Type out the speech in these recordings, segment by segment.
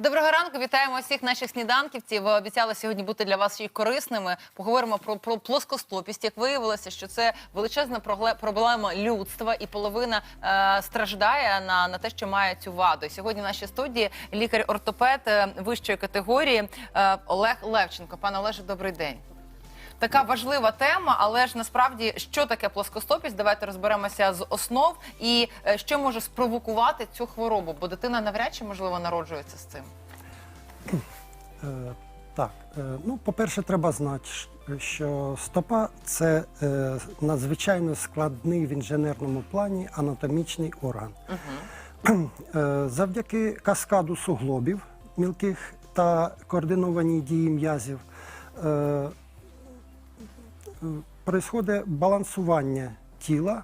Доброго ранку, вітаємо всіх наших сніданківців. Обіцяли сьогодні бути для вас і корисними. Поговоримо про, про плоскостопість. Як виявилося, що це величезна проблема людства, і половина е, страждає на, на те, що має цю ваду. Сьогодні в нашій студії лікар-ортопед е, вищої категорії е, Олег Левченко. Пане Олеже, добрий день. Така важлива тема, але ж насправді що таке плоскостопість? Давайте розберемося з основ і е, що може спровокувати цю хворобу, бо дитина навряд чи можливо народжується з цим. Е, Так, е, ну, по-перше, треба знати, що стопа це надзвичайно складний в інженерному плані анатомічний орган. Завдяки каскаду суглобів мілких та координованій дії м'язів происходить балансування тіла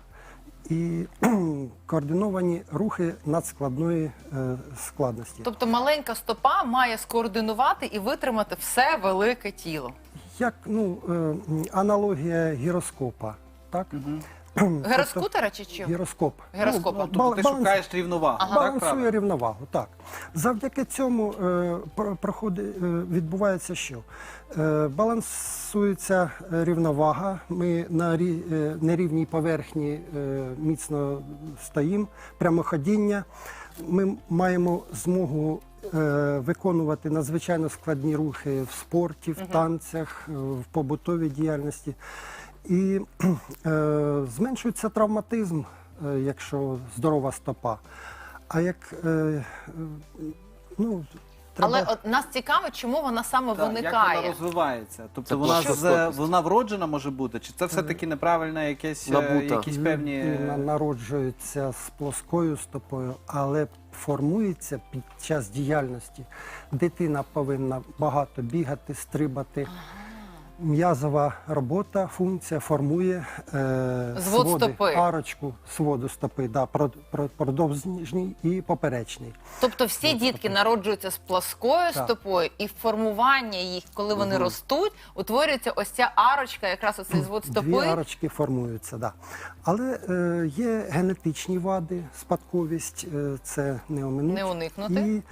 і координовані рухи надскладної е, складності. Тобто маленька стопа має скоординувати і витримати все велике тіло. Як ну, е, аналогія гіроскопа, так? Тобто Гироскутера чи що? Гіроскоп. Гіроскопа. Ну, Тобто ти баланс- шукаєш рівновагу, так балансує правильно? рівновагу. Так. Завдяки цьому е, про- проходить, е, відбувається що? Е, балансується рівновага, ми на рі, е, нерівній поверхні е, міцно стоїмо, прямоходіння. Ми маємо змогу е, виконувати надзвичайно складні рухи в спорті, в танцях, е, в побутовій діяльності. І е, зменшується травматизм, е, якщо здорова стопа. А як е, е, ну, треба... Але от нас цікавить, чому вона саме Так, як виникає. вона розвивається? Тобто Це вона, з, вона вроджена може бути? Чи це все-таки неправильне якесь, е, Набута. якісь певні... Людина народжується з плоскою стопою, але формується під час діяльності. Дитина повинна багато бігати, стрибати. М'язова робота, функція формує е, Звод своди, стопи. арочку своду стопи, да, про- про- продовжній і поперечний. Тобто всі дітки народжуються з плоскою Так. стопою, і формування їх, коли вони ростуть, утворюється ось ця арочка, якраз оцей звод Дві стопи. арочки формуються, да. Але е, є генетичні вади, спадковість, е, це не оминуть. Не уникнути. І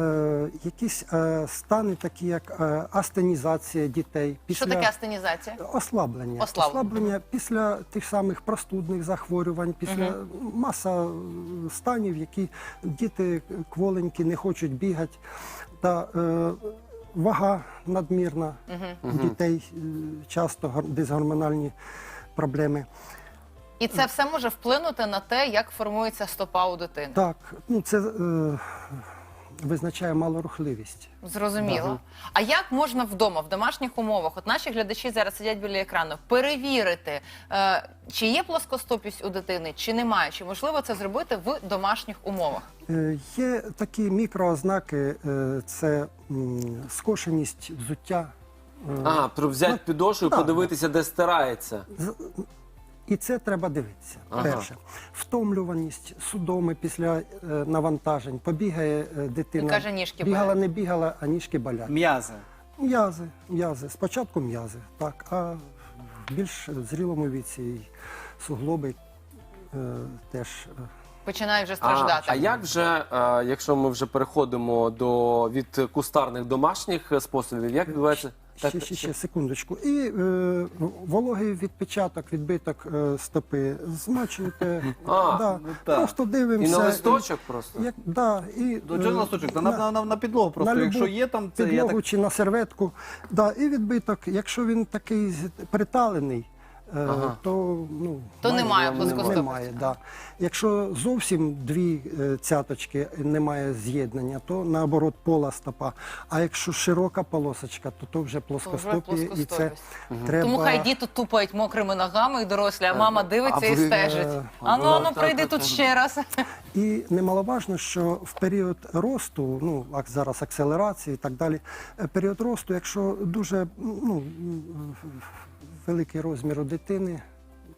е, якісь е, стани, такі як е, астенізація дітей. Що таке астенізація? Ослаблення. Ослаблення. після тих самих простудних захворювань, після маса е, станів, які діти кволенькі не хочуть бігати. Та е, вага надмірна у дітей е, часто гор- дисгормональні проблеми. І це все може вплинути на те, як формується стопа у дитини. Так, ну це е, визначає малорухливість. Зрозуміло. А як можна вдома, в домашніх умовах, от наші глядачі зараз сидять біля екрану, перевірити, е, чи є плоскостопість у дитини, чи немає, чи можливо це зробити в домашніх умовах? Е, Є такі мікроознаки, е, це м, скошеність взуття. е, Ага, про взяти підошву і подивитися, де стирається. з- І це треба дивитися. Ага. Перше, втомлюваність, судоми після е, навантажень. Побігає е, дитина. І каже, ніжки бігала, болять. не бігала, а ніжки болять. М'язи. М'язи, м'язи. Спочатку м'язи, так, а в більш зрілому віці і суглоби е, теж. е, Починає вже А, страждати. а як вже, е, якщо ми вже переходимо до від кустарних домашніх е, способів, як відбувається? Ще, Так, ще, ще, секундочку. І е, вологий відпечаток, відбиток е, стопи змачуєте. А, да, ну так. просто І на листочок просто? Як, да, і, До чого е, листочок? На, на, на, на підлогу просто. любу Якщо є там, це я підлогу так... чи на серветку. Да, і відбиток, якщо він такий приталений, е, Ага. то, ну, То немає майже плоскостопості. Немає, да. Якщо зовсім дві е, цяточки немає з'єднання, то наоборот пола стопа. А якщо широка полосочка, то то вже плоскостопія, і це плоскостопість. треба... Тому хай діти тупають мокрими ногами і дорослі, а мама дивиться а і ви, стежить. е, Ану, да, ану, прийди тут ще раз. І немаловажно, що в період росту, ну ак- зараз акселерації і так далі, е, період росту, якщо дуже ну, м, великий розмір у дитини,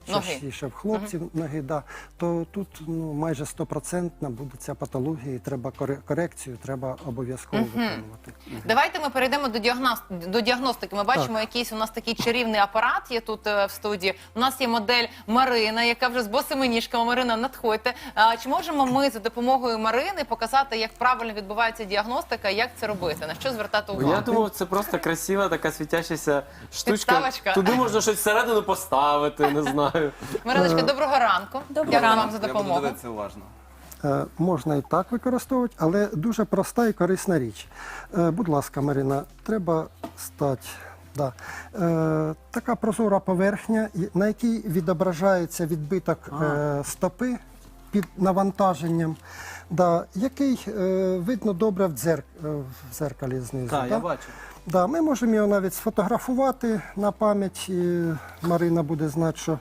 Ноги. частіше в хлопців ноги, да, то тут ну, майже стопроцентна буде ця патологія, і треба коре- корекцію, треба обов'язково виконувати. Давайте ми перейдемо до діагност- до діагностики. Ми бачимо, якийсь у нас такий чарівний апарат є тут е, в студії. У нас є модель Марина, яка вже з босими ніжками. Марина, надходьте. А, Чи можемо ми за допомогою Марини показати, як правильно відбувається діагностика, як це робити? На що звертати увагу? Я думав, це просто красива така світящася штучка. Підставочка. Туди можна щось всередину поставити, не знаю. Мариночка, доброго ранку. Доброго Дякую ранку. вам за Я буду допомогу. дивитися уважно. Е, Можна і так використовувати, але дуже проста і корисна річ. Е, Будь ласка, Марина, треба стати. Да. Е, така прозора поверхня, і- на якій відображається відбиток е, стопи під навантаженням, да, який е, видно добре в, дзерк, е, в дзеркалі знизу. Так, да? я бачу. Да, ми можемо його навіть сфотографувати на пам'ять. І Марина буде знати, що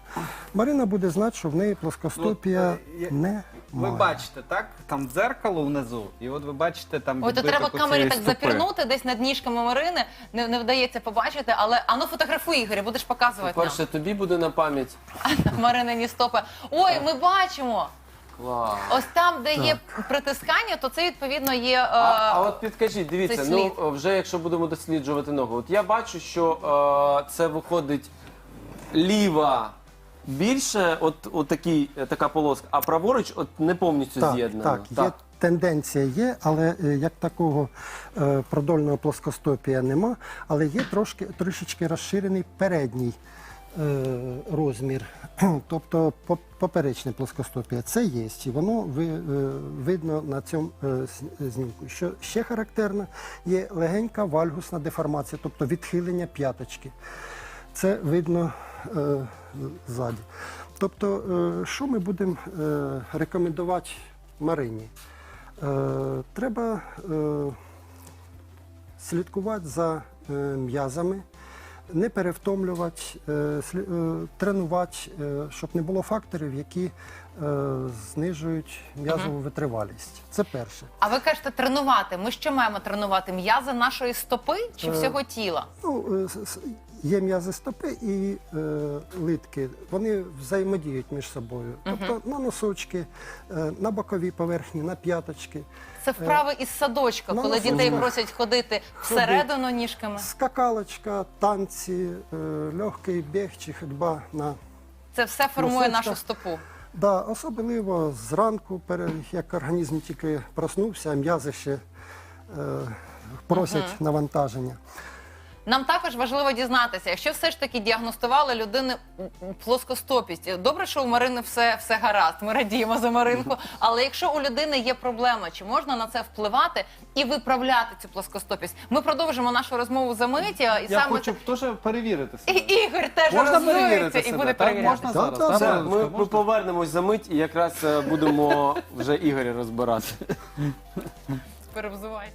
Марина буде знати, що в неї плоскостопія Ну, е, не Ви бачите, так? Там дзеркало внизу, і от ви бачите там Ой, то відбиток треба камері так стопи. запірнути десь над ніжками Марини. Не, не вдається побачити, але ану фотографуй, Ігоря, будеш показувати нам. Перше, тобі буде на пам'ять. Маринині стопи. Ой, ми бачимо. Клас. Ось там, де є притискання, то це відповідно є. е, А, а от підкажіть, дивіться, це ну вже якщо будемо досліджувати ногу, от я бачу, що е, це виходить ліва більше, от, от такий, е, така полоска, а праворуч от не повністю Так, з'єднана. так, є тенденція є, але е, як такого е, продольного плоскостопія нема, але є трошки трішечки розширений передній е, розмір, тобто поперечне плоскостопія. Це є, і воно е, видно на цьому е, знімку. Що ще характерно, є легенька вальгусна деформація, тобто відхилення п'яточки. Це видно е, ззаді. Тобто, е, що ми будемо е, рекомендувати Марині? Е, треба е, слідкувати за е, м'язами, не перевтомлювати, е, е, тренувати, е, щоб не було факторів, які е, знижують м'язову витривалість. Це перше. А ви кажете тренувати. Ми що маємо тренувати? М'язи нашої стопи чи Е, всього тіла? Ну, е, с- с- є м'язи стопи і е, литки. Вони взаємодіють між собою. Тобто на носочки, е, на бокові поверхні, на п'яточки. Це вправи із садочка, ну, коли ну, дітей ну, просять ходити всередину ніжками. Скакалочка, танці, е, легкий біг чи ходьба на Це все формує Носочка. нашу стопу. Да, особливо зранку, як організм тільки проснувся, а м'язи ще е, просять навантаження. Нам також важливо дізнатися, якщо все ж таки діагностували людини плоскостопість. Добре, що у Марини все, все гаразд. Ми радіємо за Маринку. Але якщо у людини є проблема, чи можна на це впливати і виправляти цю плоскостопість? Ми продовжимо нашу розмову за миті. І Я саме хочу теж перевірити І. Ігор теж Можна перевірити і себе, буде перевіряти. Можна зараз? так, так, Все, ми, можна? ми повернемось за мить і якраз е, будемо вже Ігоря розбирати. Перевзувайся.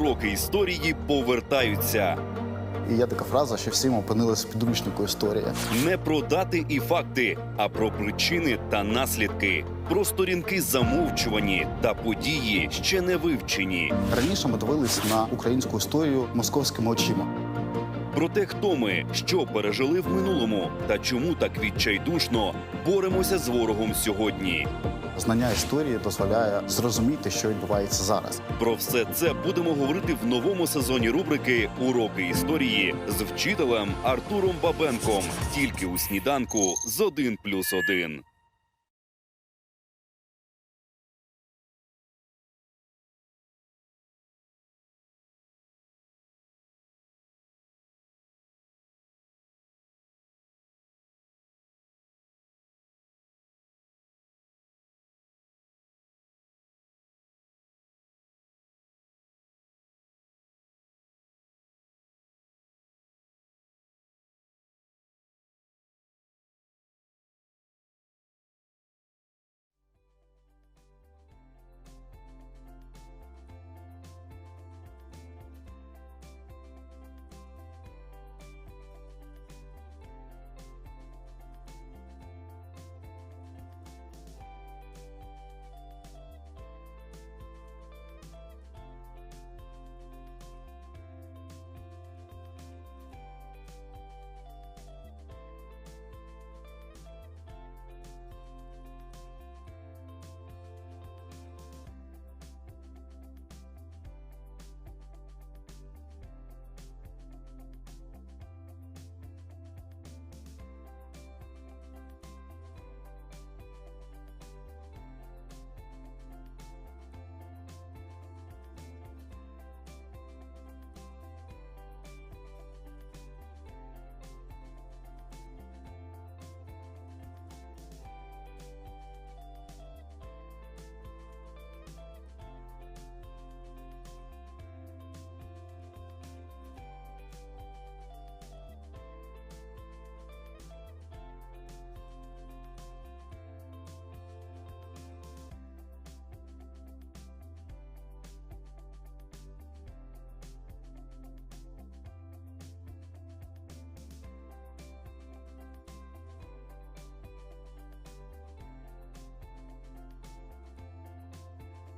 Уроки історії повертаються. І є така фраза, що всім опинились в підручнику історії. Не про дати і факти, а про причини та наслідки, про сторінки замовчувані та події ще не вивчені. Раніше ми дивились на українську історію московськими очима. Про те, хто ми, що пережили в минулому та чому так відчайдушно боремося з ворогом сьогодні. Знання історії дозволяє зрозуміти, що відбувається зараз. Про все це будемо говорити в новому сезоні рубрики Уроки історії з вчителем Артуром Бабенком. Тільки у сніданку з 1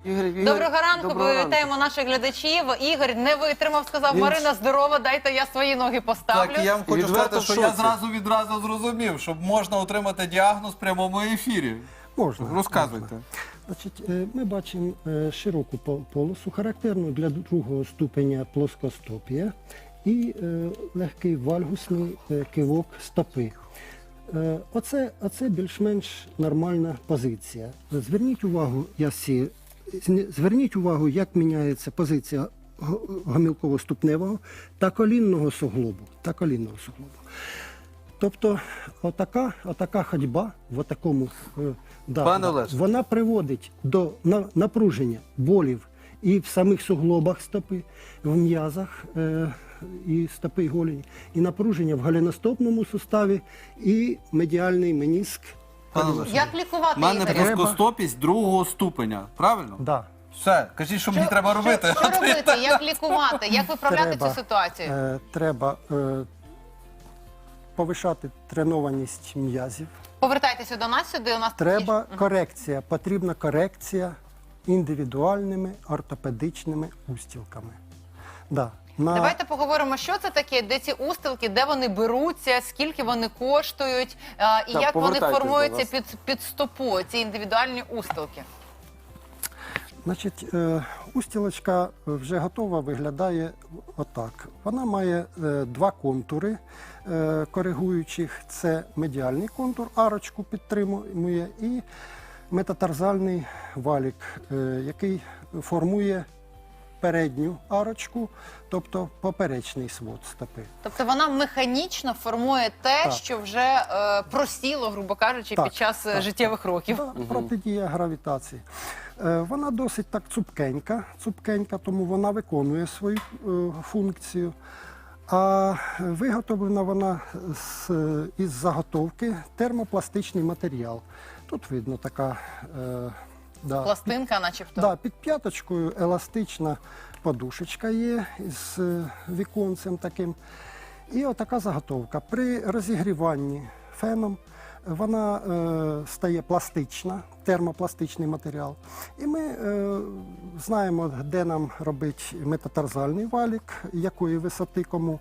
Ігор, Ігор, Доброго ранку, доброго ранку. вітаємо наших глядачів. Ігор не витримав, сказав, Він- Марина здорова, дайте я свої ноги поставлю. Так, і я вам хочу Відверто сказати, що я зразу відразу зрозумів, що можна отримати діагноз в прямому ефірі. Можна. Розказуйте. Значить, е, ми бачимо е, широку полосу, характерну для другого ступеня плоскостопія і е, легкий вальгусний кивок стопи. Оце, оце більш-менш нормальна позиція. Зверніть увагу, я сі, зні- зверніть увагу, як міняється позиція гомілково-ступневого та колінного суглобу. Та колінного суглобу. Тобто, отака, отака ходьба в такому е, да, вона приводить до напруження болів і в самих суглобах стопи, в м'язах е, і стопи і голені, і напруження в голеностопному суставі і медіальний меніск. Пане Олеже, Як лікувати У мене Ігоря? Плоскостопість другого ступеня, правильно? Да. Все, кажіть, що мені треба робити. Що, що робити? Як лікувати? Як виправляти Треба, цю ситуацію? Е, треба е, повишати тренованість м'язів. Повертайтеся до нас сюди. У нас Треба Мгм. корекція, потрібна корекція індивідуальними ортопедичними устілками. Да. На, Давайте поговоримо, що це таке, де ці устилки, де вони беруться, скільки вони коштують, а, і Так, як вони формуються під, під стопу, ці індивідуальні устилки. Значить, е, устілочка вже готова, виглядає отак. Вона має е, два контури е, коригуючих. Це медіальний контур, арочку підтримує, і метатарзальний валік, е, який формує передню арочку, тобто поперечний свод стопи. Тобто вона механічно формує те, Так. що вже е, просіло, грубо кажучи, Так, під час е, так, життєвих років. Да, протидія гравітації. Е, Вона досить так цупкенька, цупкенька, тому вона виконує свою е, функцію. А виготовлена вона з, із заготовки термопластичний матеріал. Тут видно така е, Да. Пластинка, начебто. Да, під п'яточкою еластична подушечка є з е, віконцем таким. І отака заготовка. При розігріванні феном вона е, стає пластична, термопластичний матеріал. І ми е, знаємо, де нам робити метатарзальний валік, якої висоти кому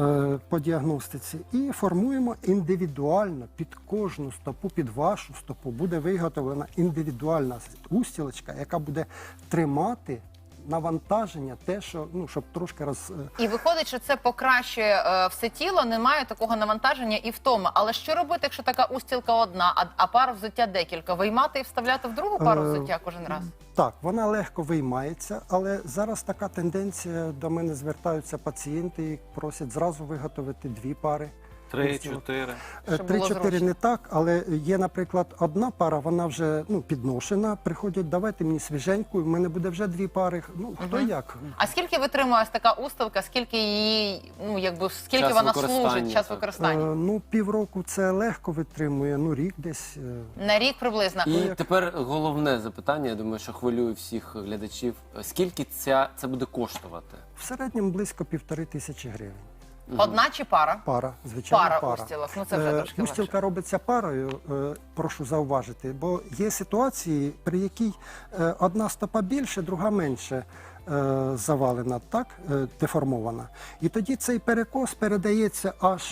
е, по діагностиці. І формуємо індивідуально під кожну стопу, під вашу стопу буде виготовлена індивідуальна устілочка, яка буде тримати навантаження, те, що ну, щоб трошки роз. е, І виходить, що це покращує е, все тіло, немає такого навантаження і втоми. Але що робити, якщо така устілка одна, а, а пар взуття декілька? Виймати і вставляти в другу пару Е, взуття кожен раз? Так, вона легко виймається, але зараз така тенденція до мене звертаються пацієнти і просять зразу виготовити дві пари. Три, Устілок. чотири. Е, Три-чотири не так, але є, наприклад, одна пара, вона вже ну, підношена. Приходять, давайте мені свіженьку, в мене буде вже дві пари. Ну хто Мгм. як. А скільки витримує ось така устилка? Скільки її, ну якби скільки Час вона використання, служить, час так. Е, використання? ну, півроку це легко витримує, ну рік десь. е, На рік приблизно. І тепер головне запитання, я думаю, що хвилює всіх глядачів. Скільки ця це буде коштувати? В середньому близько півтори тисячі гривень. Одна чи пара? Пара, звичайно, Пара, пара. устілок. Ну це вже Е, трошки легше. Устілка робиться парою, е, прошу зауважити, бо є ситуації, при якій е, одна стопа більше, друга менше е, завалена, так, е, деформована. І тоді цей перекос передається аж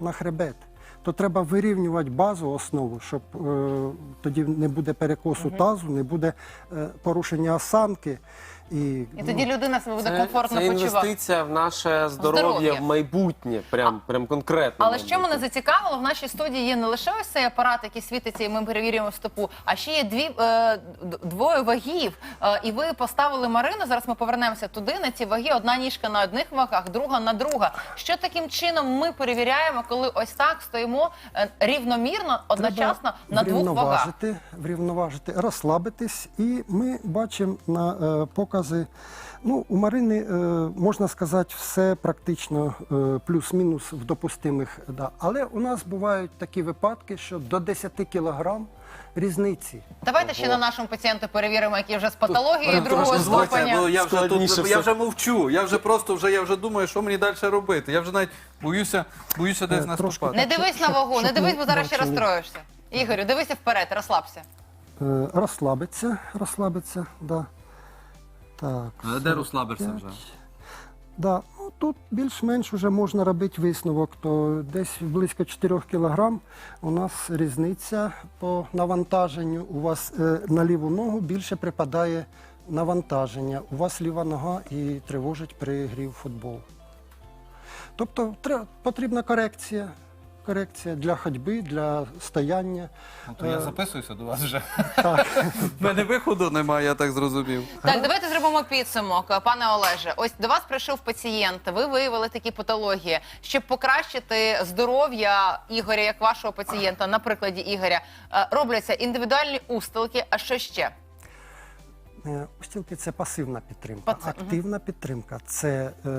на хребет. То треба вирівнювати базу, основу, щоб е, тоді не буде перекосу тазу, не буде е, порушення осанки. І, І тоді людина себе буде Це, комфортно це почувати. інвестиція в наше здоров'я, Здоров'я. в майбутнє, прям, прям конкретно. Але що мене зацікавило, в нашій студії є не лише ось цей апарат, який світиться, і ми перевірюємо стопу, а ще є дві е, двоє вагів. Е, і ви поставили Марину. Зараз ми повернемося туди на ці ваги. Одна ніжка на одних вагах, друга на друга. Що таким чином ми перевіряємо, коли ось так стоїмо е, рівномірно, одночасно на двох вагах? врівноважити, врівноважити, розслабитись, і ми бачимо на е, покази. Ну, у Марини е, можна сказати, все практично е, плюс-мінус в допустимих. Да. Але у нас бувають такі випадки, що до 10 кілограм різниці. Давайте ще на нашому пацієнту перевіримо, які вже з патологією другого ступеня. я вже Складніше тут, все. я вже мовчу. Я вже просто вже я вже думаю, що мені далі робити. Я вже навіть боюся, боюся десь Е, наступати. трошки. Не дивись на вагу, не дивись, бо зараз ще розстроїшся. Ігорю, дивися вперед, розслабся. Е, розслабиться, розслабиться, да. Так. А де розслабишся вже? Да, ну тут більш-менш вже можна робити висновок, то десь близько 4 кілограм у нас різниця по навантаженню. У вас е, на ліву ногу більше припадає навантаження. У вас ліва нога і тривожить при грі в футбол. Тобто потрібна корекція. Корекція для ходьби, для стояння. Ну, то я Е, записуюся до вас вже. Так. В мене виходу немає, я так зрозумів. Так, давайте зробимо підсумок, пане Олеже. Ось до вас прийшов пацієнт. Ви виявили такі патології. Щоб покращити здоров'я Ігоря, як вашого пацієнта, на прикладі Ігоря, е, робляться індивідуальні устилки. А що ще? Е, Устілки це пасивна підтримка. Паси- Активна підтримка це е,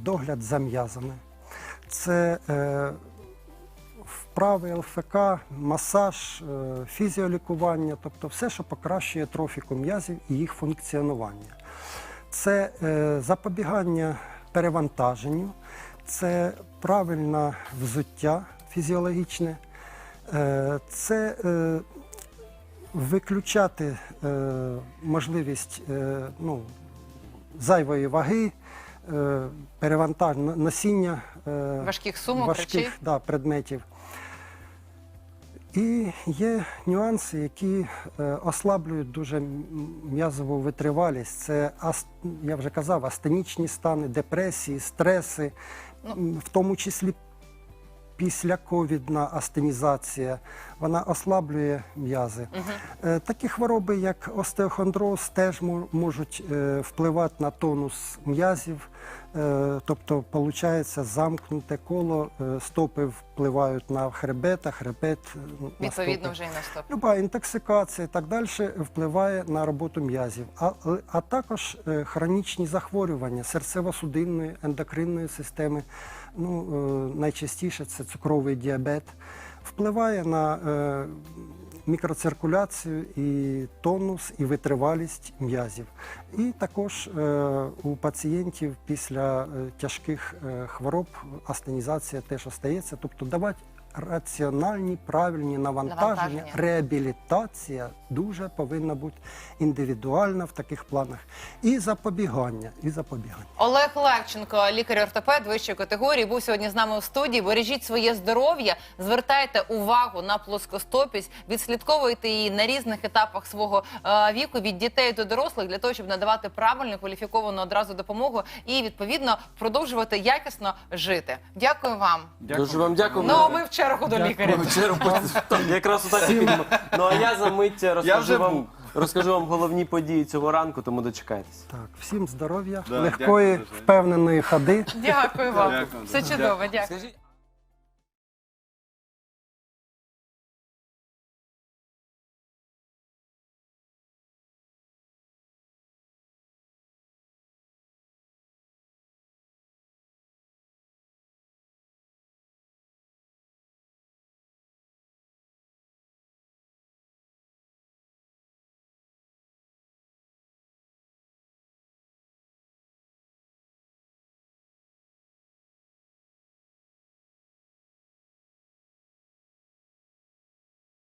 догляд за м'язами, це е, вправи ЛФК, масаж, е, фізіолікування, тобто все, що покращує трофіку м'язів і їх функціонування. Це е, запобігання перевантаженню, це правильне взуття фізіологічне, е, це виключати можливість ну, зайвої ваги, е, перевантаж, носіння Важких сумок, важких да, предметів. І є нюанси, які е, ослаблюють дуже м'язову витривалість. Це, я вже казав, астенічні стани, депресії, стреси, Ну. в тому числі післяковідна астенізація, вона ослаблює м'язи. Е, Такі хвороби, як остеохондроз, теж можуть е, впливати на тонус м'язів. Е, Тобто, виходить, замкнуте коло, стопи впливають на хребет, а хребет на Відповідно, стопи. вже і на стоп. Люба інтоксикація і так далі впливає на роботу м'язів, а, а також хронічні захворювання серцево-судинної, ендокринної системи. Ну, е, найчастіше це цукровий діабет. Впливає на е, мікроциркуляцію, і тонус, і витривалість м'язів. І також е, у пацієнтів після е, тяжких е, хвороб астенізація теж остається, тобто давати раціональні, правильні навантаження, Навантаження. реабілітація дуже повинна бути індивідуальна в таких планах. І запобігання, і запобігання. Олег Левченко, лікар-ортопед вищої категорії, був сьогодні з нами у студії. Бережіть своє здоров'я, звертайте увагу на плоскостопість, відслідковуйте її на різних етапах свого е, віку від дітей до дорослих для того, щоб надавати правильну кваліфіковану одразу допомогу і відповідно продовжувати якісно жити. Дякую вам. Дуже вам дякую. Ну ми чергу до лікаря. Якраз у і підемо. Ну а я за мить розкажу вже вам, був. розкажу вам головні події цього ранку, тому дочекайтесь. Так, всім здоров'я, Да, легкої, дякую впевненої ходи. Дякую вам. Дякую. Все чудово. Дякую. Скажіть,